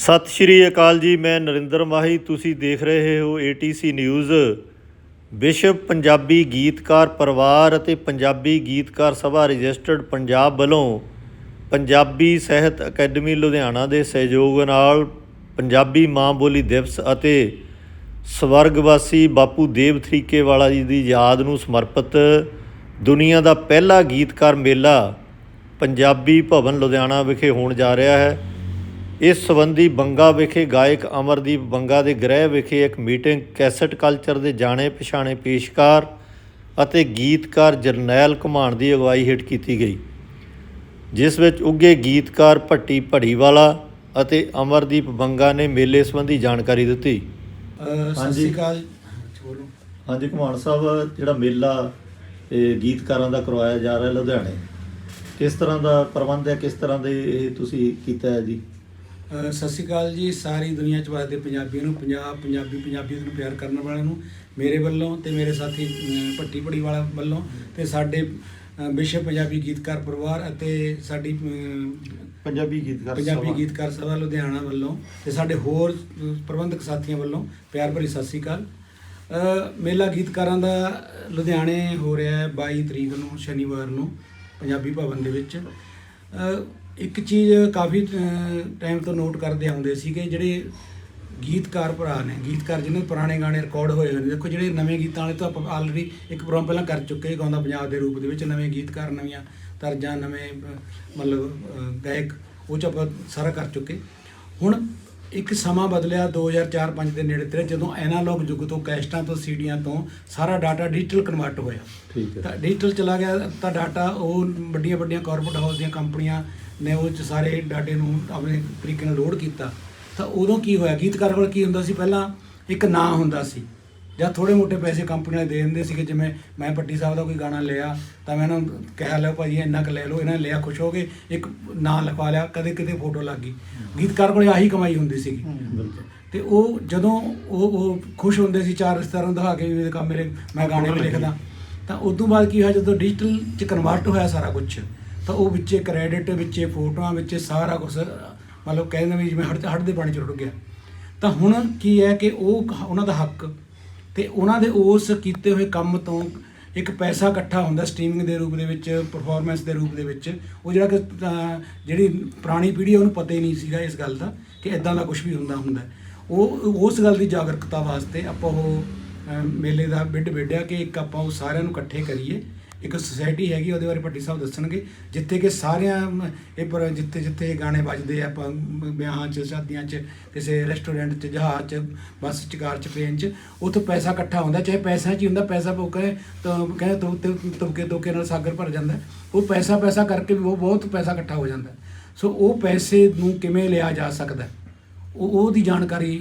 ਸਤਿ ਸ਼੍ਰੀ ਅਕਾਲ ਜੀ, ਮੈਂ ਨਰਿੰਦਰ ਮਾਹੀ। ਤੁਸੀਂ ਦੇਖ ਰਹੇ ਹੋ ATC ਨਿਊਜ਼ ਵਿਸ਼ਵ ਪੰਜਾਬੀ ਗੀਤਕਾਰ ਪਰਿਵਾਰ ਅਤੇ ਪੰਜਾਬੀ ਗੀਤਕਾਰ ਸਭਾ ਰਜਿਸਟਰਡ ਪੰਜਾਬ ਵੱਲੋਂ ਪੰਜਾਬੀ ਸਾਹਿਤ ਅਕੈਡਮੀ ਲੁਧਿਆਣਾ ਦੇ ਸਹਿਯੋਗ ਨਾਲ ਪੰਜਾਬੀ ਮਾਂ ਬੋਲੀ ਦਿਵਸ ਅਤੇ ਸਵਰਗਵਾਸੀ ਬਾਪੂ ਦੇਵ ਥਰੀਕੇ ਵਾਲਾ ਜੀ ਦੀ ਯਾਦ ਨੂੰ ਸਮਰਪਿਤ ਦੁਨੀਆ ਦਾ ਪਹਿਲਾ ਗੀਤਕਾਰ ਮੇਲਾ ਪੰਜਾਬੀ ਭਵਨ ਲੁਧਿਆਣਾ ਵਿਖੇ ਹੋਣ ਜਾ ਰਿਹਾ ਹੈ। ਇਸ ਸੰਬੰਧੀ ਬੰਗਾ ਵਿਖੇ ਗਾਇਕ ਅਮਰਦੀਪ ਬੰਗਾ ਦੇ ਗ੍ਰਹਿ ਵਿਖੇ ਇੱਕ ਮੀਟਿੰਗ ਕੈਸਟ ਕਲਚਰ ਦੇ ਜਾਣੇ ਪਛਾਣੇ ਪੇਸ਼ਕਾਰ ਅਤੇ ਗੀਤਕਾਰ ਜਰਨੈਲ ਘੁਮਾਣ ਦੀ ਅਗਵਾਈ ਹੇਠ ਕੀਤੀ ਗਈ ਜਿਸ ਵਿੱਚ ਉੱਗੇ ਗੀਤਕਾਰ ਭੱਟੀ ਭੜੀਵਾਲਾ ਅਤੇ ਅਮਰਦੀਪ ਬੰਗਾ ਨੇ ਮੇਲੇ ਸੰਬੰਧੀ ਜਾਣਕਾਰੀ ਦਿੱਤੀ। ਸਤਿ ਹਾਂਜੀ। ਸ਼੍ਰੀ ਅਕਾਲ। ਹਾਂਜੀ ਘੁਮਾਣ ਸਾਹਿਬ ਜਿਹੜਾ ਮੇਲਾ ਇਹ ਗੀਤਕਾਰਾਂ ਦਾ ਕਰਵਾਇਆ ਜਾ ਰਿਹਾ ਲੁਧਿਆਣੇ ਕਿਸ ਤਰ੍ਹਾਂ ਦਾ ਪ੍ਰਬੰਧ ਹੈ ਕਿਸ ਤਰ੍ਹਾਂ ਦੇ ਇਹ ਤੁਸੀਂ ਕੀਤਾ ਹੈ ਜੀ? ਸਤਿ ਸ਼੍ਰੀ ਅਕਾਲ ਜੀ ਸਾਰੀ ਦੁਨੀਆ 'ਚ ਵਸਦੇ ਪੰਜਾਬੀਆਂ ਨੂੰ ਪੰਜਾਬ ਪੰਜਾਬੀ ਪੰਜਾਬੀਅਤ ਨੂੰ ਪਿਆਰ ਕਰਨ ਵਾਲਿਆਂ ਨੂੰ ਮੇਰੇ ਵੱਲੋਂ ਤੇ ਮੇਰੇ ਸਾਥੀ ਭੱਟੀ ਭੜੀ ਵਾਲਾ ਵੱਲੋਂ ਤੇ ਸਾਡੇ ਵਿਸ਼ਵ ਪੰਜਾਬੀ ਗੀਤਕਾਰ ਪਰਿਵਾਰ ਅਤੇ ਸਾਡੀ ਪੰਜਾਬੀ ਗੀਤਕਾਰ ਪੰਜਾਬੀ ਗੀਤਕਾਰ ਸਭਾ ਲੁਧਿਆਣਾ ਵੱਲੋਂ ਤੇ ਸਾਡੇ ਹੋਰ ਪ੍ਰਬੰਧਕ ਸਾਥੀਆਂ ਵੱਲੋਂ ਪਿਆਰ ਭਰੀ ਸਤਿ ਸ਼੍ਰੀ ਅਕਾਲ। ਮੇਲਾ ਗੀਤਕਾਰਾਂ ਦਾ ਲੁਧਿਆਣੇ ਹੋ ਰਿਹਾ ਹੈ 22 ਤਰੀਕ ਨੂੰ ਸ਼ਨੀਵਾਰ ਨੂੰ ਪੰਜਾਬੀ ਭਵਨ ਦੇ ਵਿੱਚ। ਇੱਕ ਚੀਜ਼ ਕਾਫੀ ਟਾਈਮ ਤੋਂ ਨੋਟ ਕਰਦੇ ਆਉਂਦੇ ਸੀਗੇ ਜਿਹੜੇ ਗੀਤਕਾਰ ਭਰਾ ਨੇ। ਗੀਤਕਾਰ ਜਿਹਨਾਂ ਦੇ ਪੁਰਾਣੇ ਗਾਣੇ ਰਿਕਾਰਡ ਹੋਏ ਹੋਏ ਨੇ। ਦੇਖੋ ਜਿਹੜੇ ਨਵੇਂ ਗੀਤਾਂ ਵਾਲੇ ਤਾਂ ਆਪਾਂ ਆਲਰੇਡੀ ਇੱਕ ਪ੍ਰੋਗਰਾਮ ਪਹਿਲਾਂ ਕਰ ਚੁੱਕੇ ਗਾਉਂਦਾ ਪੰਜਾਬ ਦੇ ਰੂਪ ਦੇ ਵਿੱਚ, ਨਵੇਂ ਗੀਤਕਾਰ, ਨਵੀਆਂ ਤਰਜਾਂ, ਨਵੇਂ ਮਤਲਬ ਗਾਇਕ, ਉਹ ਚ ਆਪਾਂ ਸਾਰਾ ਕਰ ਚੁੱਕੇ। ਹੁਣ ਇੱਕ ਸਮਾਂ ਬਦਲਿਆ 2004-5 ਦੇ ਨੇੜੇ ਤੇ ਜਦੋਂ ਐਨਾਲੌਗ ਯੁੱਗ ਤੋਂ ਕੈਸਟਾਂ ਤੋਂ ਸੀਡੀਆਂ ਤੋਂ ਸਾਰਾ ਡਾਟਾ ਡਿਜੀਟਲ ਕਨਵਰਟ ਹੋਇਆ। ਠੀਕ ਹੈ। ਤਾਂ ਡਿਜੀਟਲ ਚਲਾ ਗਿਆ ਤਾਂ ਡਾਟਾ ਉਹ ਵੱਡੀਆਂ ਵੱਡੀਆਂ ਕਾਰਪੋਰੇਟ ਹਾਊਸ ਦੀਆਂ ਕੰਪਨੀਆਂ ਨੇ ਉਹ 'ਚ ਸਾਰੇ ਡਾਟੇ ਨੂੰ ਆਪਣੇ ਤਰੀਕੇ ਨਾਲ ਲੋਡ ਕੀਤਾ। ਤਾਂ ਉਦੋਂ ਕੀ ਹੋਇਆ? ਗੀਤਕਾਰ ਕੋਲ ਕੀ ਹੁੰਦਾ ਸੀ? ਪਹਿਲਾਂ ਇੱਕ ਨਾਂ ਹੁੰਦਾ ਸੀ। ਜਾਂ ਥੋੜੇ ਮੋਟੇ ਪੈਸੇ ਕੰਪਨੀ ਵਾਲੇ ਦੇ ਦਿੰਦੇ ਸੀਗੇ ਜਿਵੇਂ ਮੈਂ ਪੱਟੀ ਸਾਹਿਬ ਦਾ ਕੋਈ ਗਾਣਾ ਲਿਆ ਤਾਂ ਮੈਂ ਇਹਨਾਂ ਨੂੰ ਕਿਹਾ ਲਿਆ ਭਾਈ ਇੰਨਾ ਕੁ ਲੈ ਲਓ ਇਹਨਾਂ ਨੇ ਲਿਆ ਖੁਸ਼ ਹੋ ਗਏ ਇੱਕ ਨਾਂ ਲਿਖਵਾ ਲਿਆ ਕਦੇ ਕਿਤੇ ਫੋਟੋ ਲੱਗ ਗਈ। ਗੀਤਕਾਰ ਕੋਲ ਆਹੀ ਕਮਾਈ ਹੁੰਦੀ ਸੀਗੀ। ਤੇ ਉਹ ਜਦੋਂ ਉਹ ਉਹ ਖੁਸ਼ ਹੁੰਦੇ ਸੀ ਚਾਰ ਰਿਸ਼ਤੇਦਾਰਾਂ ਨੂੰ ਦਿਖਾ ਕੇ ਵੀ ਇਹ ਕੰਮ ਮੇਰੇ ਮੈਂ ਗਾਣੇ ਵੀ ਲਿਖਦਾ। ਤਾਂ ਉਸ ਤੋਂ ਬਾਅਦ ਕੀ ਹੋਇਆ ਜਦੋਂ ਡਿਜੀਟਲ ਚ ਕਨਵਰਟ ਹੋਇਆ ਸਾਰਾ ਕੁਝ ਤਾਂ ਉਹ ਵਿੱਚੇ ਕ੍ਰੈਡਿਟ ਵਿੱਚੇ ਫੋਟੋਆਂ ਵਿੱਚੇ ਸਾਰਾ ਕੁਝ ਮਤਲਬ ਕਹਿੰਦੇ ਵੀ ਜਿਵੇਂ ਹੜ ਹੜ ਦੇ ਪਾਣੀ ਚ ਰੁੜ ਗਿਆ। ਤਾਂ ਹੁਣ ਕੀ ਹੈ ਕਿ ਉਹ ਉਹਨਾਂ ਦਾ ਹੱਕ ਤੇ ਉਹਨਾਂ ਦੇ ਉਸ ਕੀਤੇ ਹੋਏ ਕੰਮ ਤੋਂ ਇੱਕ ਪੈਸਾ ਇਕੱਠਾ ਹੁੰਦਾ ਸਟ੍ਰੀਮਿੰਗ ਦੇ ਰੂਪ ਦੇ ਵਿੱਚ ਪਰਫਾਰਮੈਂਸ ਦੇ ਰੂਪ ਦੇ ਵਿੱਚ। ਉਹ ਜਿਹੜਾ ਕਿ ਜਿਹੜੀ ਪੁਰਾਣੀ ਪੀੜ੍ਹੀ ਉਹਨੂੰ ਪਤਾ ਹੀ ਨਹੀਂ ਸੀਗਾ ਇਸ ਗੱਲ ਦਾ ਕਿ ਇਦਾਂ ਦਾ ਕੁਝ ਵੀ ਹੁੰਦਾ ਹੁੰਦਾ। ਉਹ, ਉਸ ਗੱਲ ਦੀ ਜਾਗਰੂਕਤਾ ਵਾਸਤੇ ਆਪਾਂ ਉਹ ਮੇਲੇ ਦਾ ਬਿੱਡ ਵਿੱਢਿਆ ਕਿ ਇੱਕ ਆਪਾਂ ਉਹ ਸਾਰਿਆਂ ਨੂੰ ਇਕੱਠੇ ਕਰੀਏ। ਇੱਕ ਸੁਸਾਇਟੀ ਹੈਗੀ, ਉਹਦੇ ਬਾਰੇ ਭੱਟੀ ਸਾਹਿਬ ਦੱਸਣਗੇ। ਜਿੱਥੇ ਕਿ ਸਾਰਿਆਂ, ਇਹ ਪਰ ਜਿੱਥੇ ਜਿੱਥੇ ਇਹ ਗਾਣੇ ਵੱਜਦੇ ਆ, ਆਪਾਂ ਵਿਆਹਾਂ 'ਚ, ਸ਼ਾਦੀਆਂ 'ਚ, ਕਿਸੇ ਰੈਸਟੋਰੈਂਟ 'ਚ, ਜਹਾਜ਼ 'ਚ, ਬੱਸ 'ਚ, ਕਾਰ 'ਚ ਟ੍ਰੇਨ 'ਚ, ਉੱਥੇ ਪੈਸਾ ਇਕੱਠਾ ਹੁੰਦਾ। ਚਾਹੇ ਪੈਸਾ 'ਚ ਹੀ ਹੁੰਦਾ, ਪੈਸਾ ਪੋਕੇ ਤਾਂ ਕਹਿੰਦੇ ਤੋ ਤੁਮਕੇ ਦੋਕੇ ਨਾਲ ਸਾਗਰ ਭਰ ਜਾਂਦਾ। ਉਹ ਪੈਸਾ ਪੈਸਾ ਕਰਕੇ ਵੀ ਉਹ ਬਹੁਤ ਪੈਸਾ ਇਕੱਠਾ ਹੋ ਜਾਂਦਾ। ਸੋ ਉਹ ਪੈਸੇ ਨੂੰ ਕਿਵੇਂ ਲਿਆ ਜਾ ਸਕਦਾ? ਉਹ ਉਹਦੀ ਜਾਣਕਾਰੀ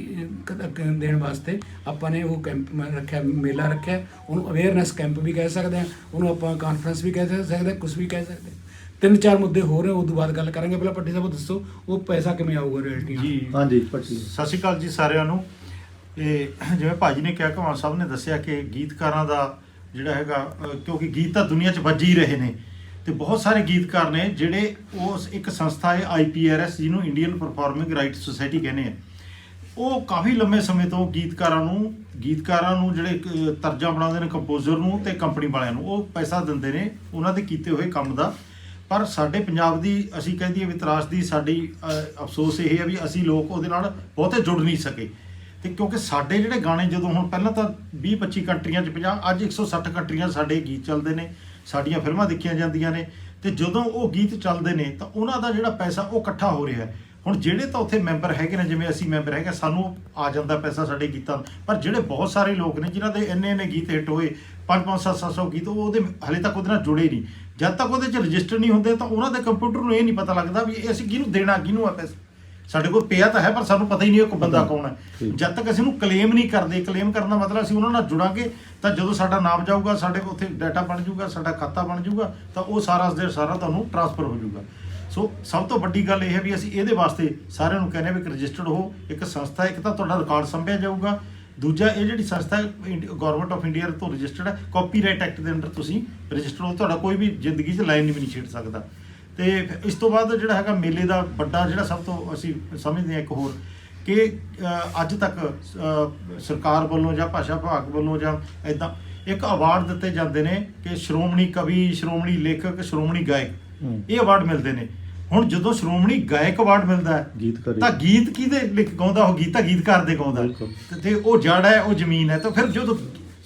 ਦੇਣ ਵਾਸਤੇ ਆਪਾਂ ਨੇ ਉਹ ਕੈਂਪ ਰੱਖਿਆ ਮੇਲਾ ਰੱਖਿਆ। ਉਹਨੂੰ ਅਵੇਅਰਨੈਸ ਕੈਂਪ ਵੀ ਕਹਿ ਸਕਦੇ ਆ ਉਹਨੂੰ ਆਪਾਂ ਕਾਨਫਰੰਸ ਵੀ ਕਹਿ ਸਕਦੇ ਕੁਝ ਵੀ ਕਹਿ ਸਕਦੇ। ਤਿੰਨ ਚਾਰ ਮੁੱਦੇ ਹੋਰ ਨੇ ਉਦੋਂ ਬਾਅਦ ਗੱਲ ਕਰਾਂਗੇ। ਪਹਿਲਾਂ ਪੱਟੀ ਸਾਹਿਬ ਦੱਸੋ ਉਹ ਪੈਸਾ ਕਿਵੇਂ ਆਊਗਾ ਰਿਐਲਿਟੀ ਜੀ। ਹਾਂਜੀ ਭੱਟੀ ਸਤਿ ਸ਼੍ਰੀ ਅਕਾਲ ਜੀ ਸਾਰਿਆਂ ਨੂੰ। ਇਹ ਜਿਵੇਂ ਭਾਜੀ ਨੇ ਕਿਹਾ ਕਮਾਨ ਸਾਹਿਬ ਨੇ ਦੱਸਿਆ ਕਿ ਗੀਤਕਾਰਾਂ ਦਾ ਜਿਹੜਾ ਹੈਗਾ ਕਿਉਂਕਿ ਗੀਤ ਤਾਂ ਦੁਨੀਆ 'ਚ ਵੱਜ ਹੀ ਰਹੇ ਨੇ। ਤੇ ਬਹੁਤ ਸਾਰੇ ਗੀਤਕਾਰ ਨੇ ਜਿਹੜੇ ਉਸ ਇੱਕ ਸੰਸਥਾ ਹੈ ਆਈਪੀਆਰਐਸ ਜਿਹਨੂੰ ਇੰਡੀਅਨ ਪਰਫਾਰਮਿੰਗ ਰਾਈਟ ਸੁਸਾਇਟੀ ਕਹਿੰਦੇ ਆ। ਉਹ ਕਾਫੀ ਲੰਮੇ ਸਮੇਂ ਤੋਂ ਗੀਤਕਾਰਾਂ ਨੂੰ ਗੀਤਕਾਰਾਂ ਨੂੰ ਜਿਹੜੇ ਤਰਜ਼ਾ ਬਣਾਉਂਦੇ ਨੇ ਕੰਪੋਜ਼ਰ ਨੂੰ ਤੇ ਕੰਪਨੀ ਵਾਲਿਆਂ ਨੂੰ, ਉਹ ਪੈਸਾ ਦਿੰਦੇ ਨੇ, ਉਹਨਾਂ ਦੇ ਕੀਤੇ ਹੋਏ ਕੰਮ ਦਾ। ਪਰ ਸਾਡੇ ਪੰਜਾਬ ਦੀ, ਅਸੀਂ ਕਹਿੰਦੀ ਵੀ ਵਿਤਰਾਸ਼ ਦੀ ਸਾਡੀ ਅਫਸੋਸ ਇਹ ਹੈ ਵੀ ਅਸੀਂ ਲੋਕ ਉਹਦੇ ਨਾਲ ਬਹੁਤੇ ਜੁੜ ਨਹੀਂ ਸਕੇ। ਤੇ ਕਿਉਂਕਿ ਸਾਡੇ ਜਿਹੜੇ ਗਾਣੇ ਜਦੋਂ ਹੁਣ ਪਹਿਲਾਂ ਤਾਂ 20 25 ਕੰਟਰੀਆਂ 'ਚ 50 ਅੱਜ 160 ਕੰਟਰੀਆਂ 'ਚ ਸਾਡੇ ਗੀਤ ਚੱਲਦੇ ਨੇ। ਸਾਡੀਆਂ ਫਿਲਮਾਂ ਦੇਖੀਆਂ ਜਾਂਦੀਆਂ ਨੇ ਤੇ ਜਦੋਂ ਉਹ ਗੀਤ ਚੱਲਦੇ ਨੇ ਤਾਂ ਉਹਨਾਂ ਦਾ ਜਿਹੜਾ ਪੈਸਾ ਉਹ ਇਕੱਠਾ ਹੋ ਰਿਹਾ ਹੈ। ਹੁਣ ਜਿਹੜੇ ਤਾਂ ਉੱਥੇ ਮੈਂਬਰ ਹੈਗੇ ਨੇ, ਜਿਵੇਂ ਅਸੀਂ ਮੈਂਬਰ ਹੈਗੇ ਸਾਨੂੰ ਆ ਜਾਂਦਾ ਪੈਸਾ ਸਾਡੇ ਗੀਤਾਂ ਪਰ ਜਿਹੜੇ ਬਹੁਤ ਸਾਰੇ ਲੋਕ ਨੇ, ਜਿਨ੍ਹਾਂ ਦੇ ਇੰਨੇ ਇੰਨੇ ਗੀਤ ਹਿੱਟ ਹੋਏ 5 5 7 700 ਗੀਤ, ਉਹ ਉਹਦੇ ਹਲੇ ਤੱਕ ਉਹਦੇ ਨਾਲ ਜੁੜੇ ਨਹੀਂ। ਜਦ ਤੱਕ ਉਹਦੇ 'ਚ ਰਜਿਸਟਰ ਨਹੀਂ ਹੁੰਦੇ ਤਾਂ ਉਹਨਾਂ ਦੇ ਕੰਪਿਊਟਰ ਨੂੰ ਇਹ ਨਹੀਂ ਪਤਾ ਲੱਗਦਾ ਵੀ ਅਸੀਂ ਕਿਹਨੂੰ ਦੇਣਾ, ਕਿਹਨੂੰ ਆ ਪੈਸਾ। ਸਾਡੇ ਕੋਲ ਪਿਆ ਤਾਂ ਹੈ ਪਰ ਸਾਨੂੰ ਪਤਾ ਹੀ ਨਹੀਂ ਉਹ ਬੰਦਾ ਕੌਣ ਹੈ। ਜਦ ਤੱਕ ਅਸੀਂ ਉਹਨੂੰ ਕਲੇਮ ਨਹੀਂ ਕਰਦੇ ਕਲੇਮ ਕਰਨ ਦਾ ਮਤਲਬ ਅਸੀਂ ਉਹਨਾਂ ਨਾਲ ਜੁੜਾਂਗੇ ਤਾਂ ਜਦੋਂ ਸਾਡਾ ਨਾਮ ਜਾਊਗਾ ਸਾਡੇ ਕੋਲ ਉੱਥੇ ਡਾਟਾ ਬਣ ਜਾਊਗਾ ਸਾਡਾ ਖਾਤਾ ਬਣ ਜਾਊਗਾ ਤਾਂ ਉਹ ਸਾਰਾ ਦੇ ਸਾਰਾ ਤੁਹਾਨੂੰ ਟ੍ਰਾਂਸਫਰ ਹੋ ਜਾਊਗਾ। ਸੋ ਸਭ ਤੋਂ ਵੱਡੀ ਗੱਲ ਇਹ ਹੈ ਵੀ ਅਸੀਂ ਇਹਦੇ ਵਾਸਤੇ ਸਾਰਿਆਂ ਨੂੰ ਕਹਿੰਦੇ ਵੀ ਇੱਕ ਰਜਿਸਟਰਡ ਹੋ ਇੱਕ ਸੰਸਥਾ ਇੱਕ ਤਾਂ ਤੁਹਾਡਾ ਰਿਕਾਰਡ ਸੰਭਿਆ ਜਾਊਗਾ। ਦੂਜਾ ਇਹ ਜਿਹੜੀ ਸੰਸਥਾ ਗਵਰਨਮੈਂਟ ਆਫ ਇੰਡੀਆ ਤੋਂ ਰਜਿਸਟਰਡ ਹੈ ਕਾਪੀਰਾਈਟ ਐਕਟ ਦੇ ਅੰਡਰ ਤੁਸੀਂ ਰਜਿਸਟਰ ਹੋ ਤੁਹਾਡਾ ਕੋਈ ਵੀ ਜ਼ਿੰਦਗੀ 'ਚ ਲਾਈਨ ਨਹੀਂ ਵੀ ਨਹੀਂ ਛੇੜ ਸਕਦਾ। ਤੇ ਇਸ ਤੋਂ ਬਾਅਦ ਜਿਹੜਾ ਹੈਗਾ ਮੇਲੇ ਦਾ ਵੱਡਾ ਜਿਹੜਾ ਸਭ ਤੋਂ ਅਸੀਂ ਸਮਝਦੇ ਹਾਂ ਇੱਕ ਹੋਰ ਕਿ ਅੱਜ ਤੱਕ ਸਰਕਾਰ ਵੱਲੋਂ ਜਾਂ ਭਾਸ਼ਾ ਵਿਭਾਗ ਵੱਲੋਂ ਜਾਂ ਇਦਾਂ ਇੱਕ ਅਵਾਰਡ ਦਿੱਤੇ ਜਾਂਦੇ ਨੇ ਕਿ ਸ਼੍ਰੋਮਣੀ ਕਵੀ ਸ਼੍ਰੋਮਣੀ ਲੇਖਕ ਸ਼੍ਰੋਮਣੀ ਗਾਇਕ। ਇਹ ਅਵਾਰਡ ਮਿਲਦੇ ਨੇ ਹੁਣ ਜਦੋਂ ਸ਼੍ਰੋਮਣੀ ਗਾਇਕ ਅਵਾਰਡ ਮਿਲਦਾ ਹੈ ਗੀਤਕਾਰੀ। ਤਾਂ ਗੀਤ ਕਿਹਦੇ ਲਿਖ ਗਾਉਂਦਾ ਉਹ ਗੀਤ ਗੀਤਕਾਰ ਦੇ ਗਾਉਂਦਾ ਤੇ ਉਹ ਜੜ ਹੈ ਉਹ ਜ਼ਮੀਨ ਹੈ ਤਾਂ ਫਿਰ ਜਦੋਂ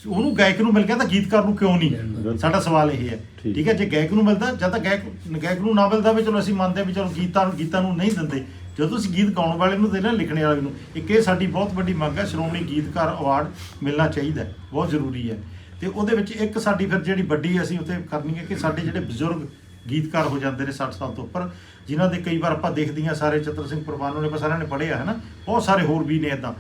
ਉਹਨੂੰ ਗਾਇਕ ਨੂੰ ਮਿਲ ਗਿਆ ਤਾਂ ਗੀਤਕਾਰ ਨੂੰ ਕਿਉਂ। ਨਹੀਂ? ਸਾਡਾ ਸਵਾਲ ਇਹ ਹੈ। ਠੀਕ। ਹੈ। ਜੇ ਗਾਇਕ ਨੂੰ ਮਿਲਦਾ ਜਦ ਤੱਕ ਗਾਇਕ ਗਾਇਕ ਨੂੰ ਨਾ ਮਿਲਦਾ ਵੀ ਚਲੋ ਅਸੀਂ ਮੰਨਦੇ ਵੀ ਚਲੋ ਗੀਤਾਂ ਗੀਤਾਂ ਨੂੰ ਨਹੀਂ ਦਿੰਦੇ। ਜਦੋਂ ਤੁਸੀਂ ਗੀਤ ਗਾਉਣ ਵਾਲੇ ਨੂੰ ਦੇਣਾ ਲਿਖਣ ਵਾਲੇ ਨੂੰ ਇੱਕ ਇਹ ਸਾਡੀ ਬਹੁਤ ਵੱਡੀ ਮੰਗ ਹੈ ਸ਼੍ਰੋਮਣੀ ਗੀਤਕਾਰ ਅਵਾਰਡ ਮਿਲਣਾ ਚਾਹੀਦਾ ਬਹੁਤ ਜ਼ਰੂਰੀ ਹੈ। ਤੇ ਉਹਦੇ ਵਿੱਚ ਇੱਕ ਸਾਡੀ ਫਿਰ ਜਿਹੜੀ ਵੱਡੀ ਅਸੀਂ ਉੱਥੇ ਕਰਨੀ ਹੈ ਕਿ ਸਾਡੇ ਜਿਹੜੇ ਬਜ਼ੁਰਗ ਗੀਤਕਾਰ ਹੋ ਜਾਂਦੇ ਨੇ 60 ਸਾਲ ਤੋਂ ਉੱਪਰ ਜਿਨ੍ਹਾਂ ਦੇ ਕਈ ਵਾਰ ਆਪਾਂ ਦੇਖਦੇ ਹਾਂ ਸਾਰੇ ਚਤਰ ਸਿੰਘ ਪਰਵਾਨੋ ਨੇ ਆਪਾਂ ਸਾਰਿਆਂ ਨੇ ਪੜ੍ਹਿਆ ਹੈ ਨਾ ਬਹੁਤ ਸਾਰੇ ਹੋਰ ਵੀ ਨੇ ਇਦਾਂ।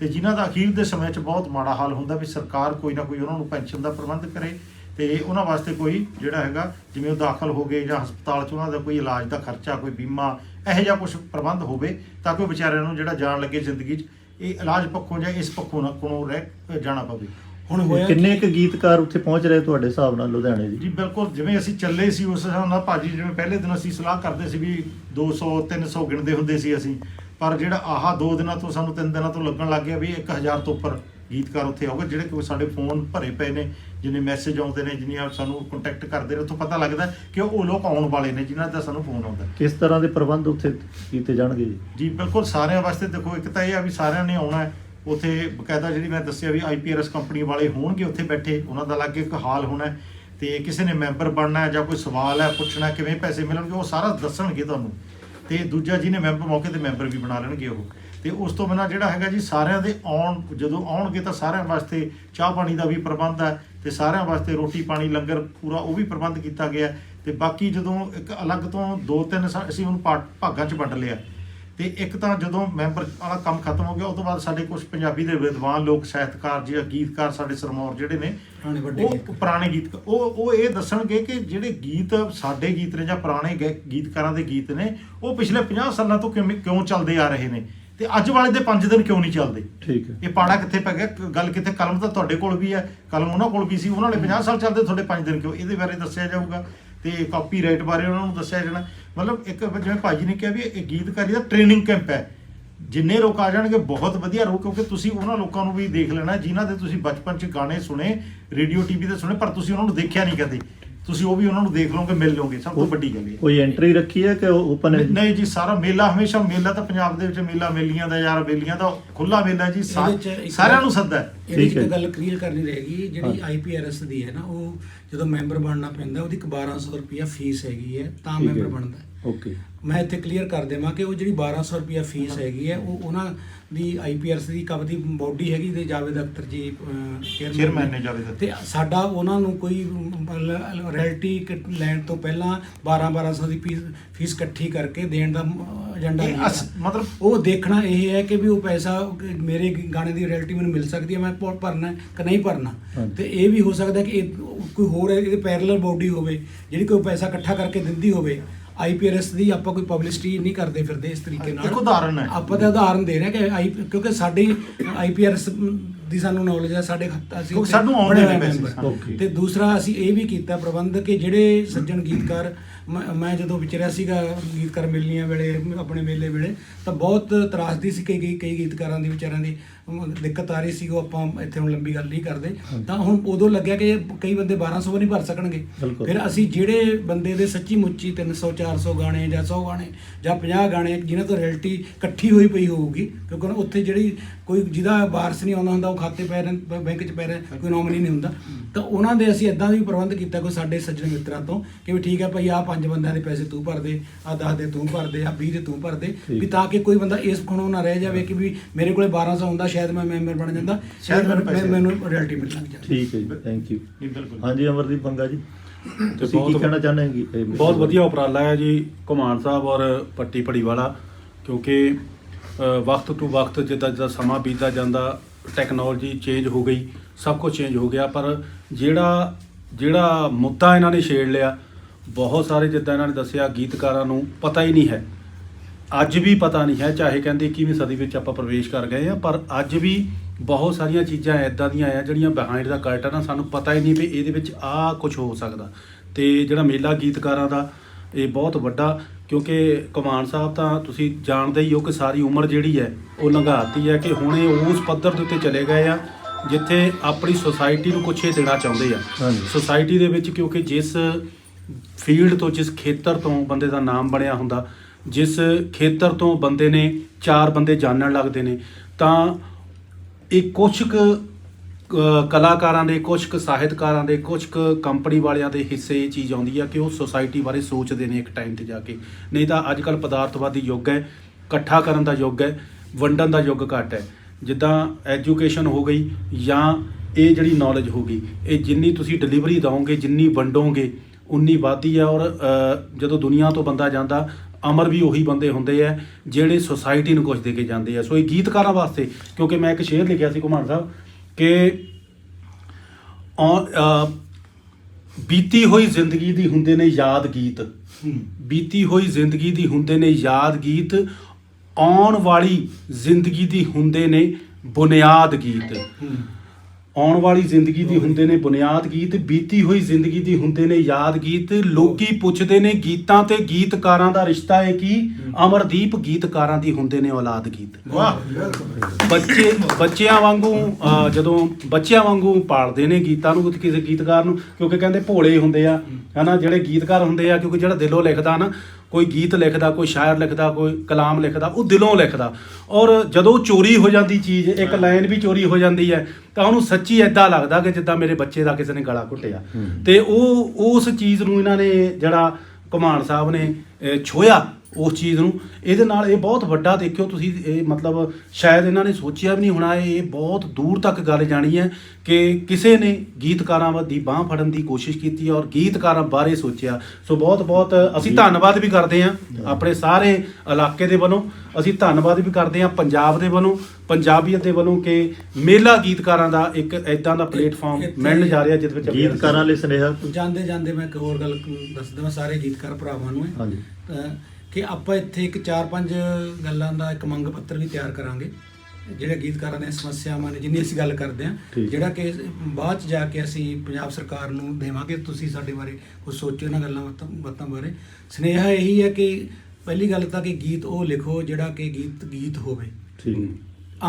ਤੇ ਜਿਨ੍ਹਾਂ ਦਾ ਅਖੀਰ ਦੇ ਸਮੇਂ 'ਚ ਬਹੁਤ ਮਾੜਾ ਹਾਲ ਹੁੰਦਾ ਵੀ ਸਰਕਾਰ ਕੋਈ ਨਾ ਕੋਈ ਉਹਨਾਂ ਨੂੰ ਪੈਨਸ਼ਨ ਦਾ ਪ੍ਰਬੰਧ ਕਰੇ ਤੇ ਉਹਨਾਂ ਵਾਸਤੇ ਕੋਈ ਜਿਹੜਾ ਹੈਗਾ ਜਿਵੇਂ ਉਹ ਦਾਖਲ ਹੋ ਗਏ ਜਾਂ ਹਸਪਤਾਲ 'ਚ ਉਹਨਾਂ ਦਾ ਕੋਈ ਇਲਾਜ ਦਾ ਖਰਚਾ ਕੋਈ ਬੀਮਾ ਇਹੋ ਜਿਹਾ ਕੁਝ ਪ੍ਰਬੰਧ ਹੋਵੇ ਤਾਂ ਕਿ ਉਹ ਵਿਚਾਰਿਆਂ ਨੂੰ ਜਿਹੜਾ ਜਾਣ ਲੱਗੇ ਜ਼ਿੰਦਗੀ 'ਚ ਇਹ ਇਲਾਜ ਪੱਖੋਂ ਜਾਂ ਇਸ ਪੱਖੋਂ ਨਾ ਕੋਲੋਂ ਰਹਿ ਜਾਣਾ ਪਵੇ। ਹੁਣ ਹੋਇਆ ਕਿੰਨੇ ਕੁ? ਗੀਤਕਾਰ ਉੱਥੇ ਪਹੁੰਚ ਰਹੇ ਤੁਹਾਡੇ ਹਿਸਾਬ ਨਾਲ ਲੁਧਿਆਣੇ ਜੀ ਜੀ ਬਿਲਕੁਲ ਜਿਵੇਂ ਅਸੀਂ ਚੱਲੇ ਸੀ ਉਸ ਹਿਸਾਬ ਨਾਲ ਭਾਜੀ ਜਿਵੇਂ ਪਹਿਲੇ ਦਿਨ ਅਸੀਂ ਸਲਾਹ ਕਰਦੇ ਸੀ ਵੀ 200 300 ਗਿਣਦੇ ਹੁੰਦੇ ਸੀ ਅਸੀਂ। ਪਰ ਜਿਹੜਾ ਆਹ ਦੋ ਦਿਨਾਂ ਤੋਂ ਸਾਨੂੰ ਤਿੰਨ ਦਿਨਾਂ ਤੋਂ ਲੱਗਣ ਲੱਗ ਗਿਆ ਵੀ 1000 ਤੋਂ ਉੱਪਰ ਗੀਤਕਾਰ ਉੱਥੇ ਆਉਗਾ ਜਿਹੜੇ ਕਿ ਸਾਡੇ ਫੋਨ ਭਰੇ ਪਏ ਨੇ ਜਿੰਨੇ ਮੈਸੇਜ ਆਉਂਦੇ ਨੇ ਜਿੰਨੀਆਂ ਸਾਨੂੰ ਕੰਟੈਕਟ ਕਰਦੇ ਨੇ ਉੱਥੋਂ ਪਤਾ ਲੱਗਦਾ ਕਿ ਉਹ ਲੋਕ ਆਉਣ ਵਾਲੇ ਨੇ ਜਿਨ੍ਹਾਂ ਦਾ ਸਾਨੂੰ ਫੋਨ ਆਉਂਦਾ। ਕਿਸ ਤਰ੍ਹਾਂ ਦੇ ਪ੍ਰਬੰਧ ਉੱਥੇ ਕੀਤੇ ਜਾਣਗੇ ਜੀ? ਜੀ ਬਿਲਕੁਲ ਸਾਰਿਆਂ ਵਾਸਤੇ ਦੇਖੋ ਇੱਕ ਤਾਂ ਇਹ ਆ ਵੀ ਸਾਰਿਆਂ ਨੇ ਆਉਣਾ ਹੈ। ਉੱਥੇ ਬਕਾਇਦਾ ਜਿਹੜੀ ਮੈਂ ਦੱਸਿਆ ਵੀ ਆਈਪੀਆਰਐਸ ਕੰਪਨੀ ਵਾਲੇ ਹੋਣਗੇ ਉੱਥੇ ਬੈਠੇ ਉਹਨਾਂ ਦਾ ਅਲੱਗ ਇੱਕ ਹਾਲ ਹੋਣਾ ਤੇ ਕਿਸੇ ਨੇ ਮੈਂਬਰ ਬਣਨਾ ਹੈ ਜਾਂ ਕੋਈ ਸਵਾਲ ਹੈ ਪੁੱਛਣਾ ਕਿਵੇਂ ਪੈਸੇ ਮਿਲਣਗੇ ਉਹ ਸਾਰਾ ਦੱਸਣਗੇ ਤੁਹਾਨੂੰ। ਤੇ ਦੂਜਾ ਜਿਹਨੇ ਮੈਂਬਰ ਮੌਕੇ ਤੇ ਮੈਂਬਰ ਵੀ ਬਣਾ ਲੈਣਗੇ ਉਹ ਤੇ ਉਸ ਤੋਂ ਬਿਨਾਂ ਜਿਹੜਾ ਹੈਗਾ ਜੀ, ਸਾਰਿਆਂ ਦੇ ਆਉਣ, ਜਦੋਂ ਆਉਣਗੇ ਤਾਂ ਸਾਰਿਆਂ ਵਾਸਤੇ ਚਾਹ ਪਾਣੀ ਦਾ ਵੀ ਪ੍ਰਬੰਧ ਹੈ ਤੇ ਸਾਰਿਆਂ ਵਾਸਤੇ ਰੋਟੀ ਪਾਣੀ, ਲੰਗਰ ਪੂਰਾ ਉਹ ਵੀ ਪ੍ਰਬੰਧ ਕੀਤਾ ਗਿਆ ਹੈ। ਤੇ ਬਾਕੀ ਜਦੋਂ ਇੱਕ ਅਲੱਗ ਤੋਂ ਦੋ ਤਿੰਨ ਸਾ- ਅਸੀਂ ਉਹਨੂੰ ਪਾ- ਭਾਗਾਂ 'ਚ ਵੰਡ ਲਿਆ ਤੇ ਇੱਕ ਤਾਂ ਜਦੋਂ ਮੈਂਬਰ ਵਾਲਾ ਕੰਮ ਖਤਮ ਹੋ ਗਿਆ ਉਸ ਤੋਂ ਬਾਅਦ ਸਾਡੇ ਕੁਝ ਪੰਜਾਬੀ ਦੇ ਵਿਦਵਾਨ ਲੋਕ ਸਾਹਿਤਕਾਰ ਜਿਹੜੇ ਗੀਤਕਾਰ ਸਾਡੇ ਸਰਮੌਰ ਜਿਹੜੇ ਨੇ ਪੁਰਾਣੇ ਵੱਡੇ ਉਹ ਗੀਤਕਾਰ। ਪੁਰਾਣੇ ਗੀਤ ਉਹ ਉਹ ਇਹ ਦੱਸਣਗੇ ਕਿ ਜਿਹੜੇ ਗੀਤ ਸਾਡੇ ਗੀਤ ਨੇ ਜਾਂ ਪੁਰਾਣੇ ਗੇ- ਗੀਤਕਾਰਾਂ ਦੇ ਗੀਤ ਨੇ ਉਹ ਪਿਛਲੇ 50 ਸਾਲਾਂ ਤੋਂ ਕਿਵੇਂ ਕਿਉਂ ਚੱਲਦੇ ਆ ਰਹੇ ਨੇ? ਤੇ ਅੱਜ ਵਾਲੇ ਦੇ 5 ਦਿਨ ਕਿਉਂ ਨਹੀਂ ਚੱਲਦੇ? ਠੀਕ ਹੈ। ਇਹ ਪਾੜਾ ਕਿੱਥੇ ਪੈ ਗਿਆ? ਗੱਲ ਕਿੱਥੇ? ਕਲਮ ਤਾਂ ਤੁਹਾਡੇ ਕੋਲ ਵੀ ਹੈ। ਕਲਮ ਉਹਨਾਂ ਕੋਲ ਵੀ ਸੀ। ਉਹਨਾਂ ਨੇ 50 ਸਾਲ ਚੱਲਦੇ ਤੁਹਾਡੇ 5 ਦਿਨ ਕਿਉਂ? ਇਹਦੇ ਬਾਰੇ ਦੱਸਿਆ ਜਾਊਗਾ। ਤੇ ਕਾਪੀਰਾਈਟ ਬਾਰੇ ਉਹਨਾਂ ਨੂੰ ਦੱਸਿਆ ਜਾਣਾ। ਮਤਲਬ ਇੱਕ ਜਿਵੇਂ ਭਾਜੀ ਨੇ ਕਿਹਾ ਵੀ ਇਹ ਗੀਤਕਾਰੀ ਦਾ ਟ੍ਰੇਨਿੰਗ ਕੈਂਪ ਹੈ। ਜਿੰਨੇ ਲੋਕ ਆ ਜਾਣਗੇ, ਬਹੁਤ ਵਧੀਆ ਰਹੋ ਕਿਉਂਕਿ ਤੁਸੀਂ ਉਹਨਾਂ ਲੋਕਾਂ ਨੂੰ ਵੀ ਦੇਖ ਲੈਣਾ, ਜਿਨ੍ਹਾਂ ਦੇ ਤੁਸੀਂ ਬਚਪਨ 'ਚ ਗਾਣੇ ਸੁਣੇ ਰੇਡੀਓ ਟੀਵੀ ਤੇ ਸੁਣੇ, ਪਰ ਤੁਸੀਂ ਉਹਨਾਂ ਨੂੰ ਦੇਖਿਆ ਨਹੀਂ ਕਦੇ। ਤੁਸੀਂ ਉਹ ਵੀ ਉਹਨਾਂ ਨੂੰ ਦੇਖ ਲਓਗੇ ਮਿਲ ਲਓਗੇ ਸਭ ਤੋਂ ਵੱਡੀ ਗੱਲ ਇਹ ਹੈ ਕੋਈ ਐਂਟਰੀ ਰੱਖੀ ਹੈ ਕਿ ਓਪਨ ਹੈ? ਨਹੀਂ ਜੀ ਸਾਰਾ ਮੇਲਾ ਹਮੇਸ਼ਾ ਮੇਲਾ ਤਾਂ ਪੰਜਾਬ ਦੇ ਵਿੱਚ ਮੇਲਾ ਮੇਲੀਆਂ ਦਾ ਯਾਰ ਮੇਲੀਆਂ ਦਾ ਖੁੱਲਾ ਮੇਲਾ ਜੀ ਸਾ- ਇਹਦੇ 'ਚ ਇੱਕ- ਸਾਰਿਆਂ ਨੂੰ ਸੱਦਾ ਹੈ ਇਹਦੀ ਠੀਕ ਹੈ। ਇੱਕ ਗੱਲ ਕਲੀਅਰ ਕਰਨੀ ਰਹੇਗੀ ਜਿਹੜੀ। ਆਈਪੀਆਰਐਸ ਦੀ ਹੈ ਨਾ ਉਹ ਜਦੋਂ ਮੈਂਬਰ ਬਣਨਾ ਪੈਂਦਾ ਉਹਦੀ ਇੱਕ 1200 ਰੁਪਿਆ ਫੀਸ ਹੈਗੀ ਹੈ ਤਾਂ ਠੀਕ ਹੈ। ਮੈਂਬਰ ਬਣਦਾ ਹੈ। ਓਕੇ ਮੈਂ ਇੱਥੇ ਕਲੀਅਰ ਕਰ ਦੇਵਾਂ ਕਿ ਉਹ ਜਿਹੜੀ 1200 ਰੁਪਿਆ ਫੀਸ ਹੈਗੀ ਹੈ ਉਹ ਉਹਨਾਂ ਦੀ ਆਈਪੀਆਰਐਸ ਦੀ ਕਬ ਦੀ ਬੋਡੀ ਹੈਗੀ ਤੇ ਜਾਵੇਦ ਅਖਤਰ ਜੀ Chairman ਨੇ ਜਾਵੇਦ ਅਖਤਰ। ਤੇ ਸਾਡਾ ਉਹਨਾਂ ਨੂੰ ਕੋਈ ਰੈਲਿਟੀ ਲੈਣ ਤੋਂ ਪਹਿਲਾਂ 12 1200 ਦੀ ਫੀਸ ਫੀਸ ਇਕੱਠੀ ਕਰਕੇ ਦੇਣ ਦਾ ਏਜੰਡਾ ਨਹੀਂ ਮਤਲਬ ਉਹ ਦੇਖਣਾ ਇਹ ਹੈ ਕਿ ਵੀ ਉਹ ਪੈਸਾ ਮੇਰੇ ਗਾਣੇ ਦੀ ਰੈਲਿਟੀ ਮੈਨੂੰ ਮਿਲ ਸਕਦੀ ਹੈ ਮੈਂ ਭਰਨਾ ਹੈ ਕਿ ਨਹੀਂ ਭਰਨਾ। ਤੇ ਇਹ ਵੀ ਹੋ ਸਕਦਾ ਕਿ ਇਹ ਕੋਈ ਹੋਰ ਇਹਦੇ ਪੈਰਲਲ ਬੋਡੀ ਹੋਵੇ ਜਿਹੜੀ ਕੋਈ ਪੈਸਾ ਇਕੱਠਾ ਕਰਕੇ ਦਿੰਦੀ ਹੋਵੇ ਆਈਪੀਆਰਐਸ ਦੀ ਆਪਾਂ ਕੋਈ ਪਬਲਿਸਿਟੀ ਨਹੀਂ ਕਰਦੇ ਫਿਰਦੇ ਇਸ ਤਰੀਕੇ ਨਾਲ ਇੱਕ ਉਦਾਹਰਨ ਹੈ। ਆਪਾਂ ਤਾਂ ਉਦਾਹਰਨ ਦੇ ਰਹੇ ਹਾਂ ਕਿ ਆਈ ਕਿਉਂਕਿ ਸਾਡੀ ਆਈਪੀਆਰਐਸ ਦੀ ਸਾਨੂੰ ਨੌਲੇਜ ਹੈ ਸਾਡੇ ਕਿਉਂਕਿ ਉੱਥੇ ਸਾਨੂੰ ਆਉਂਦੇ ਨੇ। ਓਕੇ। ਤੇ ਦੂਸਰਾ ਅਸੀਂ ਇਹ ਵੀ ਕੀਤਾ ਪ੍ਰਬੰਧ ਕਿ ਜਿਹੜੇ ਸੱਜਣ ਗੀਤਕਾਰ ਮੈਂ ਜਦੋਂ ਵਿਚਰਿਆ ਸੀਗਾ ਗੀਤਕਾਰ ਮਿਲਨੀਆਂ ਵੇਲੇ ਆਪਣੇ ਮੇਲੇ ਵੇਲੇ ਤਾਂ ਬਹੁਤ ਤਰਾਸਦੀ ਸੀ ਕਈ ਕਈ ਗੀਤਕਾਰਾਂ ਦੀ ਵਿਚਾਰਿਆਂ ਦੀ ਦਿੱਕਤ ਆ ਰਹੀ ਸੀ ਉਹ ਆਪਾਂ ਇੱਥੇ ਹੁਣ ਲੰਬੀ ਗੱਲ ਨਹੀਂ ਕਰਦੇ ਤਾਂ ਹੁਣ ਉਦੋਂ ਲੱਗਿਆ ਕਿ ਕਈ ਬੰਦੇ 1200 ਵੀ ਨਹੀਂ ਭਰ ਸਕਣਗੇ। ਫਿਰ ਅਸੀਂ ਜਿਹੜੇ ਬੰਦੇ ਦੇ ਸੱਚੀ ਮੁੱਚੀ 300 400 ਗਾਣੇ ਜਾਂ 100 ਗਾਣੇ ਜਾਂ 50 ਗਾਣੇ ਜਿਨ੍ਹਾਂ ਤੋਂ ਰੈਲਿਟੀ ਇਕੱਠੀ ਹੋਈ ਪਈ ਹੋਊਗੀ ਕਿਉਂਕਿ ਉੱਥੇ ਜਿਹੜੀ ਕੋਈ ਜਿਹਦਾ ਵਾਰਸ ਨਹੀਂ ਆਉਂਦਾ ਹੁੰਦਾ ਉਹ ਖਾਤੇ ਪੈ ਰਹਿਣ ਬ- ਬੈਂਕ 'ਚ ਪੈ ਰਿਹਾ ਕੋਈ ਨੋਮਨੀ ਨਹੀਂ ਹੁੰਦਾ। ਤਾਂ ਉਹਨਾਂ ਦੇ ਅਸੀਂ ਇਦਾਂ ਵੀ ਪ੍ਰਬੰਧ ਕੀਤਾ ਕੋਈ ਸਾਡੇ ਸੱਜਣ ਮਿੱਤਰਾਂ ਤੋਂ ਕਿ ਵੀ ਠੀਕ ਹੈ ਭਾਈ ਆਹ ਪੰਜ ਬੰਦਿਆਂ ਦੇ ਪੈਸੇ ਤੂੰ ਭਰ ਦੇ ਆਹ 10 ਦੇ ਤੂੰ ਭਰ ਦੇ ਆਹ 20 ਦੇ ਤੂੰ ਭਰ ਦੇ। ਵੀ ਤਾਂ ਕਿ ਕੋਈ ਬੰਦਾ ਇਸ ਖਣੋਂ ਨਾ ਰਹਿ ਜਾਵੇ ਕਿ ਵੀ ਮੇਰੇ ਕੋਲੇ 1200 ਹੁੰਦਾ ਸ਼ਾਇਦ ਮੈਂ ਮੈਂਬਰ ਬਣ ਜਾਂਦਾ ਸ਼ਾਇਦ ਮੈਨੂੰ ਪੈਸੇ- ਮੈਨੂੰ ਰੈਲਿਟੀ ਮਿਲ ਲੱਗ ਜਾਂਦੀ ਠੀਕ ਹੈ ਜੀ ਥੈਂਕ ਯੂ ਹਾਂਜੀ ਅਮਰਦੀਪ ਬੰਗਾ ਜੀ। ਤੁਸੀਂ ਕੀ ਬਹੁਤ- ਕਹਿਣਾ ਚਾਹੁੰਦੇ ਹੋ ਬਹੁਤ ਵਧੀਆ ਉਪਰਾਲਾ ਹੈ ਜੀ ਕੁਮਾਨ ਸਾਹਿਬ ਔਰ ਪੱਟੀ ਪੜੀ ਵਾਲਾ ਕਿਉਂਕਿ ਵਕਤ ਤੋਂ ਵਕਤ ਜਿੱਦਾਂ ਜਿੱਦਾਂ ਸਮਾਂ ਬੀਤਦਾ ਜਾਂਦਾ ਟੈਕਨੋਲੋਜੀ ਚੇਂਜ ਹੋ ਗਈ, ਸਭ ਕੁਝ ਚੇਂਜ ਹੋ ਗਿਆ, ਪਰ ਜਿਹੜਾ ਜਿਹੜਾ ਮੁੱਦਾ ਇਹਨਾਂ ਨੇ ਛੇੜ ਲਿਆ, ਬਹੁਤ ਸਾਰੇ ਜਿੱਦਾਂ ਇਹਨਾਂ ਨੇ ਦੱਸਿਆ ਗੀਤਕਾਰਾਂ ਨੂੰ ਪਤਾ ਹੀ ਨਹੀਂ ਹੈ। ਅੱਜ ਵੀ ਪਤਾ ਨਹੀਂ ਹੈ, ਚਾਹੇ ਕਹਿੰਦੇ 21ਵੀਂ ਸਦੀ ਵਿੱਚ ਆਪਾਂ ਪ੍ਰਵੇਸ਼ ਕਰ ਗਏ ਆ ਪਰ ਅੱਜ ਵੀ ਬਹੁਤ ਸਾਰੀਆਂ ਚੀਜ਼ਾਂ ਐਦਾਂ ਦੀਆਂ ਆ, ਜਿਹੜੀਆਂ ਬਿਹਾਈਂਡ ਦਾ ਕਰਟਨ ਆ, ਸਾਨੂੰ ਪਤਾ ਹੀ ਨਹੀਂ ਵੀ ਇਹਦੇ ਵਿੱਚ ਆਹ ਕੁਝ ਹੋ ਸਕਦਾ। ਤੇ ਜਿਹੜਾ ਮੇਲਾ ਗੀਤਕਾਰਾਂ ਦਾ ਇਹ ਬਹੁਤ ਵੱਡਾ ਕਿਉਂਕਿ ਕਮਾਨ ਸਾਹਿਬ ਤਾਂ ਤੁਸੀਂ ਜਾਣਦੇ ਹੀ ਹੋ ਕਿ ਸਾਰੀ ਉਮਰ ਜਿਹੜੀ ਹੈ ਉਹ ਲੰਘਾਤੀ ਹੈ ਕਿ ਹੁਣ ਇਹ ਉਸ ਪੱਧਰ ਦੇ ਉੱਤੇ ਚਲੇ ਗਏ ਆ ਜਿੱਥੇ ਆਪਣੀ ਸੁਸਾਇਟੀ ਨੂੰ ਕੁਛ ਇਹ ਦੇਣਾ ਚਾਹੁੰਦੇ ਆ। ਸੁਸਾਇਟੀ ਦੇ ਵਿੱਚ ਕਿਉਂਕਿ ਜਿਸ ਫੀਲਡ ਤੋਂ ਜਿਸ ਖੇਤਰ ਤੋਂ ਬੰਦੇ ਦਾ ਨਾਮ ਬਣਿਆ ਹੁੰਦਾ ਜਿਸ ਖੇਤਰ ਤੋਂ ਬੰਦੇ ਨੇ ਚਾਰ ਬੰਦੇ ਜਾਣਨ ਲੱਗਦੇ ਨੇ ਤਾਂ ਇਹ ਕੁਛ ਕੁ ਕਲਾਕਾਰਾਂ ਦੇ, ਕੁਛ ਕੁ ਸਾਹਿਤਕਾਰਾਂ ਦੇ, ਕੁਛ ਕੁ ਕੰਪਨੀ ਵਾਲਿਆਂ ਦੇ ਹਿੱਸੇ ਇਹ ਚੀਜ਼ ਆਉਂਦੀ ਆ ਕਿ ਉਹ ਸੁਸਾਇਟੀ ਬਾਰੇ ਸੋਚਦੇ ਨੇ ਇੱਕ ਟਾਈਮ ਤੇ ਜਾ ਕੇ। ਨਹੀਂ ਤਾਂ ਅੱਜ ਕੱਲ ਪਦਾਰਥਵਾਦੀ ਯੁੱਗ ਹੈ, ਇਕੱਠਾ ਕਰਨ ਦਾ ਯੁੱਗ ਹੈ, ਵੰਡਣ ਦਾ ਯੁੱਗ ਘੱਟ ਹੈ। ਜਿੱਦਾਂ ਐਜੂਕੇਸ਼ਨ ਹੋ ਗਈ ਜਾਂ ਇਹ ਜਿਹੜੀ ਨੌਲੇਜ ਹੋ ਗਈ, ਇਹ ਜਿੰਨੀ ਤੁਸੀਂ ਡਿਲੀਵਰੀ ਦਿਓਗੇ ਜਿੰਨੀ ਵੰਡੋਗੇ, ਉਨੀ ਵੱਧਦੀ ਆ ਔਰ ਜਦੋਂ ਦੁਨੀਆ ਤੋਂ ਬੰਦਾ ਜਾਂਦਾ, ਅਮਰ ਵੀ ਉਹੀ ਬੰਦੇ ਹੁੰਦੇ ਆ ਜਿਹੜੇ ਸੁਸਾਇਟੀ ਨੂੰ ਕੁਝ ਦੇ ਕੇ ਜਾਂਦੇ ਆ। ਸੋ ਇਹ ਗੀਤਕਾਰਾਂ ਵਾਸਤੇ, ਕਿਉਂਕਿ ਮੈਂ ਇੱਕ ਸ਼ੇਰ ਲਿਖਿਆ ਸੀ ਕੁਮਾਰ ਸਾਹਿਬ ਕਿ ਬੀਤੀ ਹੋਈ ਜ਼ਿੰਦਗੀ ਦੀ ਹੁੰਦੇ ਨੇ ਯਾਦ ਗੀਤ। ਬੀਤੀ ਹੋਈ ਜ਼ਿੰਦਗੀ ਦੀ ਹੁੰਦੇ ਨੇ ਯਾਦ ਗੀਤ ਆਉਣ ਵਾਲੀ ਜ਼ਿੰਦਗੀ ਦੀ ਹੁੰਦੇ ਨੇ ਬੁਨਿਆਦ ਗੀਤ। ਆਉਣ ਵਾਲੀ ਜ਼ਿੰਦਗੀ ਦੀ ਹੁੰਦੇ ਨੇ ਬੁਨਿਆਦ ਗੀਤ ਬੀਤੀ ਹੋਈ ਜ਼ਿੰਦਗੀ ਦੀ ਹੁੰਦੇ ਨੇ ਯਾਦ ਗੀਤ। ਲੋਕੀ ਪੁੱਛਦੇ ਨੇ ਗੀਤਾਂ ਤੇ ਗੀਤਕਾਰਾਂ ਦਾ ਰਿਸ਼ਤਾ ਹੈ ਕੀ? ਅਮਰਦੀਪ ਗੀਤਕਾਰਾਂ ਦੀ ਹੁੰਦੇ ਨੇ ਔਲਾਦ ਗੀਤ। ਵਾਹ। ਬੱਚੇ ਬੱਚਿਆਂ ਵਾਂਗੂ ਜਦੋਂ ਬੱਚਿਆਂ ਵਾਂਗੂ ਪਾਲਦੇ ਨੇ ਗੀਤਾਂ ਨੂੰ ਕਿਸੇ ਗੀਤਕਾਰ ਨੂੰ ਕਿਉਂਕਿ ਕਹਿੰਦੇ ਭੋਲੇ ਹੁੰਦੇ ਆ। ਹਨਾ ਜਿਹੜੇ ਗੀਤਕਾਰ ਹੁੰਦੇ ਆ ਕਿਉਂਕਿ ਜਿਹੜਾ ਦਿਲੋਂ ਲਿਖਦਾ ਨਾ ਕੋਈ ਗੀਤ ਲਿਖਦਾ ਕੋਈ ਸ਼ਾਇਰ ਲਿਖਦਾ ਕੋਈ ਕਲਾਮ ਲਿਖਦਾ ਉਹ ਦਿਲੋਂ ਲਿਖਦਾ। ਔਰ ਜਦੋਂ ਚੋਰੀ ਹੋ ਜਾਂਦੀ ਚੀਜ਼ ਇੱਕ ਲਾਈਨ ਵੀ ਚੋਰੀ ਹੋ ਜਾਂਦੀ ਹੈ ਤਾਂ ਉਹਨੂੰ ਸੱਚੀ ਐਦਾਂ ਲੱਗਦਾ ਕਿ ਜਿੱਦਾਂ ਮੇਰੇ ਬੱਚੇ ਦਾ ਕਿਸੇ ਨੇ ਗਲਾ ਘੁੱਟਿਆ। ਤੇ ਉਹ ਉਸ ਚੀਜ਼ ਨੂੰ ਇਹਨਾਂ ਨੇ ਜਿਹੜਾ ਕੁਮਾਨ ਸਾਹਿਬ ਨੇ ਛੋਇਆ ਉਸ ਚੀਜ਼ ਨੂੰ। ਇਹਦੇ ਨਾਲ ਇਹ ਬਹੁਤ ਵੱਡਾ ਦੇਖਿਓ ਤੁਸੀਂ ਇਹ ਮਤਲਬ ਸ਼ਾਇਦ ਇਹਨਾਂ ਨੇ ਸੋਚਿਆ ਵੀ ਨਹੀਂ ਹੋਣਾ ਇਹ ਬਹੁਤ ਦੂਰ ਤੱਕ ਗੱਲ ਜਾਣੀ ਹੈ ਕਿ ਕਿਸੇ ਨੇ ਗੀਤਕਾਰਾਂ ਦੀ ਬਾਹ ਫੜਨ ਦੀ ਕੋਸ਼ਿਸ਼ ਕੀਤੀ ਔਰ ਗੀਤਕਾਰਾਂ ਬਾਰੇ ਸੋਚਿਆ। ਸੋ ਬਹੁਤ ਬਹੁਤ ਅਸੀਂ ਧੰਨਵਾਦ ਵੀ ਕਰਦੇ ਹਾਂ ਆਪਣੇ ਸਾਰੇ ਇਲਾਕੇ ਦੇ ਵੱਲੋਂ। ਅਸੀਂ ਧੰਨਵਾਦ ਵੀ ਕਰਦੇ ਹਾਂ ਪੰਜਾਬ ਦੇ ਵੱਲੋਂ ਪੰਜਾਬੀਅਤ ਦੇ ਵੱਲੋਂ ਕਿ ਮੇਲਾ ਗੀਤਕਾਰਾਂ ਦਾ ਇੱਕ ਐਦਾਂ ਦਾ ਪਲੇਟਫਾਰਮ ਮਿਲਣ ਜਾ ਰਿਹਾ ਜਿਹਦੇ ਵਿੱਚ ਗੀਤਕਾਰਾਂ ਲਈ ਸੁਨੇਹਾ? ਜਾਂਦੇ ਜਾਂਦੇ ਮੈਂ ਇੱਕ ਹੋਰ ਗੱਲ ਦੱਸ ਦਵਾਂ ਸਾਰੇ ਗੀਤਕਾਰ ਭਰਾਵਾਂ ਨੂੰ। ਹਾਂਜੀ। ਤਾਂ ਕਿ ਆਪਾਂ ਇੱਥੇ ਇੱਕ ਚਾਰ ਪੰਜ ਗੱਲਾਂ ਦਾ ਇੱਕ ਮੰਗ ਪੱਤਰ ਵੀ ਤਿਆਰ ਕਰਾਂਗੇ। ਜਿਹੜੇ ਗੀਤਕਾਰਾਂ ਦੀਆਂ ਸਮੱਸਿਆਵਾਂ ਨੇ ਜਿੰਨੀ ਅਸੀਂ ਗੱਲ ਕਰਦੇ ਠੀਕ। ਜਿਹੜਾ ਕਿ ਬਾਅਦ ਚ ਜਾ ਕੇ ਅਸੀਂ ਪੰਜਾਬ ਸਰਕਾਰ ਨੂੰ ਦੇਵਾਂਗੇ ਤੁਸੀਂ ਸਾਡੇ ਬਾਰੇ ਕੁਝ ਸੋਚੋ ਇਹਨਾਂ ਗੱਲਾਂ ਬਾਤਾਂ- ਬਾਤਾਂ ਬਾਰੇ। ਸਨੇਹਾ ਇਹੀ ਹੈ ਕਿ ਪਹਿਲੀ ਗੱਲ ਤਾਂ ਕਿ ਗੀਤ ਉਹ ਲਿਖੋ ਜਿਹੜਾ ਕਿ ਗੀਤ ਗੀਤ ਹੋਵੇ। ਠੀਕ।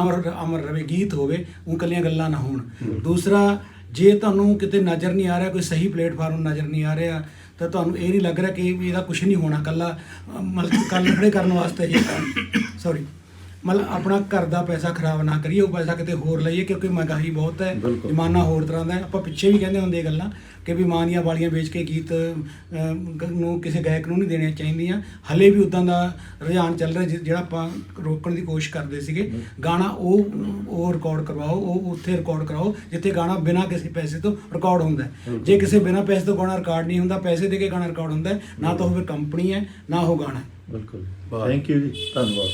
ਅਮਰ ਅਮਰ ਰਵੇ ਗੀਤ ਹੋਵੇ ਉਹ ਕੱਲੀਆਂ ਗੱਲਾਂ ਨਾ ਹੋਣ। ਦੂਸਰਾ ਜੇ ਤੁਹਾਨੂੰ ਕਿਤੇ ਨਜ਼ਰ ਨਹੀਂ ਆ ਰਿਹਾ ਕੋਈ ਸਹੀ ਪਲੇਟਫਾਰਮ ਨਜ਼ਰ ਨਹੀਂ ਆ ਰਿਹਾ ਤਾਂ ਤੁਹਾਨੂੰ ਇਹ ਨਹੀਂ ਲੱਗ ਰਿਹਾ ਕਿ ਇਹਦਾ ਕੁਝ ਨਹੀਂ ਹੋਣਾ ਕੱਲਾ ਮਤਲਬ ਕੱਲ ਖੜੇ ਕਰਨ ਵਾਸਤੇ ਹੀ। ਸੌਰੀ ਮਤਲਬ ਆਪਣਾ ਘਰ ਦਾ ਪੈਸਾ ਖਰਾਬ ਨਾ ਕਰੀਏ ਉਹ ਪੈਸਾ ਕਿਤੇ ਹੋਰ ਲਈਏ ਕਿਉਂਕਿ ਮਹਿੰਗਾਈ ਬਹੁਤ ਹੈ ਬਿਲਕੁਲ। ਜ਼ਮਾਨਾ ਹੋਰ ਤਰ੍ਹਾਂ ਦਾ ਹੈ ਆਪਾਂ ਪਿੱਛੇ ਵੀ ਕਹਿੰਦੇ ਹੁੰਦੇ ਇਹ ਗੱਲਾਂ ਕਿ ਵੀ ਮਾਨੀਆਂ ਵਾਲੀਆਂ ਵੇਚ ਕੇ ਗੀਤ ਗ- ਨੂੰ ਕਿਸੇ ਗਾਇਕ ਨੂੰ ਨਹੀਂ ਦੇਣੀਆਂ ਚਾਹੀਦੀਆਂ ਹਲੇ ਵੀ ਉਦਾਂ ਦਾ ਰੁਝਾਨ ਚੱਲ ਰਿਹਾ ਜਿ- ਜਿਹੜਾ ਆਪਾਂ ਰੋਕਣ ਦੀ ਕੋਸ਼ਿਸ਼ ਕਰਦੇ ਸੀਗੇ ਗਾਣਾ ਉਹ ਉਹ ਰਿਕਾਰਡ ਕਰਵਾਓ ਉਹ ਉੱਥੇ ਰਿਕਾਰਡ ਕਰਾਓ ਜਿੱਥੇ ਗਾਣਾ ਬਿਨਾਂ ਕਿਸੇ ਪੈਸੇ ਤੋਂ ਰਿਕਾਰਡ ਹੁੰਦਾ ਹੈ। ਜੇ ਕਿਸੇ ਬਿਨਾਂ ਪੈਸੇ ਤੋਂ ਗਾਣਾ ਰਿਕਾਰਡ ਨਹੀਂ ਹੁੰਦਾ ਪੈਸੇ ਦੇ ਕੇ ਗਾਣਾ ਰਿਕਾਰਡ ਹੁੰਦਾ ਹੈ, ਨਾ ਤਾਂ ਉਹ ਫਿਰ ਕੰਪਨੀ ਹੈ ਨਾ ਉਹ ਗਾਣਾ ਹੈ। ਬਿਲਕੁਲ। ਥੈਂਕ ਯੂ ਜੀ ਧੰਨਵਾਦ